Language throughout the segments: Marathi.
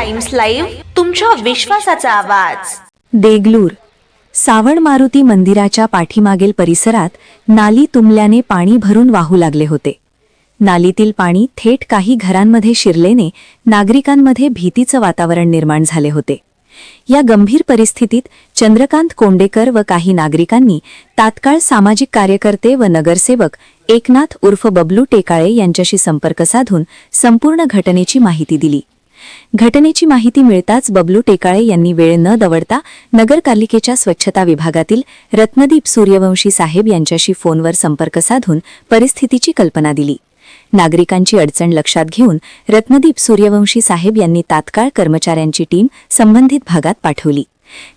टाइम्स लाईव्ह तुमच्या विश्वासाचा आवाज. देगलूर सावण मारुती मंदिराच्या पाठीमागील परिसरात नाली तुंबल्याने पाणी भरून वाहू लागले होते. नालीतील पाणी थेट काही घरांमध्ये शिरलेने नागरिकांमध्ये भीतीचं वातावरण निर्माण झाले होते. या गंभीर परिस्थितीत चंद्रकांत कोंडेकर व काही नागरिकांनी तात्काळ सामाजिक कार्यकर्ते व नगरसेवक एकनाथ उर्फ बबलू टेकाळे यांच्याशी संपर्क साधून संपूर्ण घटनेची माहिती दिली. घटनेची माहिती मिळताच बबलू टेकाळे यांनी वेळ न दवडता नगरपालिकेच्या स्वच्छता विभागातील रत्नदीप सूर्यवंशी साहेब यांच्याशी फोनवर संपर्क साधून परिस्थितीची कल्पना दिली. नागरिकांची अडचण लक्षात घेऊन रत्नदीप सूर्यवंशी साहेब यांनी तात्काळ कर्मचाऱ्यांची टीम संबंधित भागात पाठवली.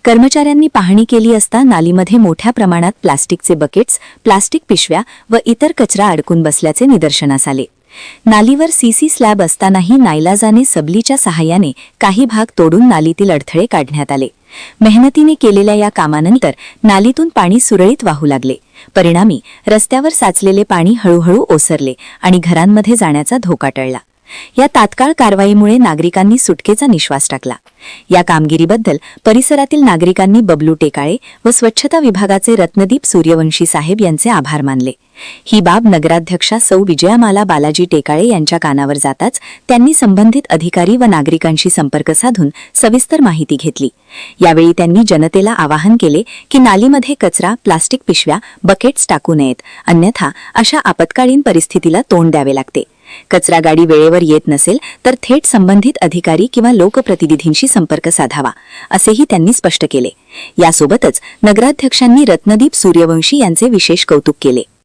कर्मचाऱ्यांनी पाहणी केली असता नालीमध्ये मोठ्या प्रमाणात प्लास्टिकचे बकेट्स प्लास्टिक पिशव्या व इतर कचरा अडकून बसल्याचे निदर्शनास आले. नालीवर सीसी स्लॅब असतानाही नाईलाजाने सबलीच्या सहाय्याने काही भाग तोडून नालीतील अडथळे काढण्यात आले. मेहनतीने केलेल्या या कामानंतर नालीतून पाणी सुरळीत वाहू लागले. परिणामी रस्त्यावर साचलेले पाणी हळूहळू ओसरले आणि घरांमध्ये जाण्याचा धोका टळला. या तात्काळ कारवाईमुळे नागरिकांनी सुटकेचा निश्वास टाकला. या कामगिरीबद्दल परिसरातील नागरिकांनी बबलू टेकाळे व स्वच्छता विभागाचे रत्नदीप सूर्यवंशी साहेब यांचे आभार मानले. ही बाब नगराध्यक्षा सौ विजयामाला बालाजी टेकाळे यांच्या कानावर जाताच त्यांनी संबंधित अधिकारी व नागरिकांशी संपर्क साधून सविस्तर माहिती घेतली. यावेळी त्यांनी जनतेला आवाहन केले की नालीमध्ये कचरा प्लास्टिक पिशव्या बकेट्स टाकू नयेत. अन्यथा अशा आपत्कालीन परिस्थितीला तोंड द्यावे लागते. कचरा गाडी वेळेवर येत नसेल तर थेट संबंधित अधिकारी किंवा लोकप्रतिनिधींशी संपर्क साधावा असेही त्यांनी स्पष्ट केले. यासोबतच नगराध्यक्षांनी रत्नदीप सूर्यवंशी यांचे विशेष कौतुक केले.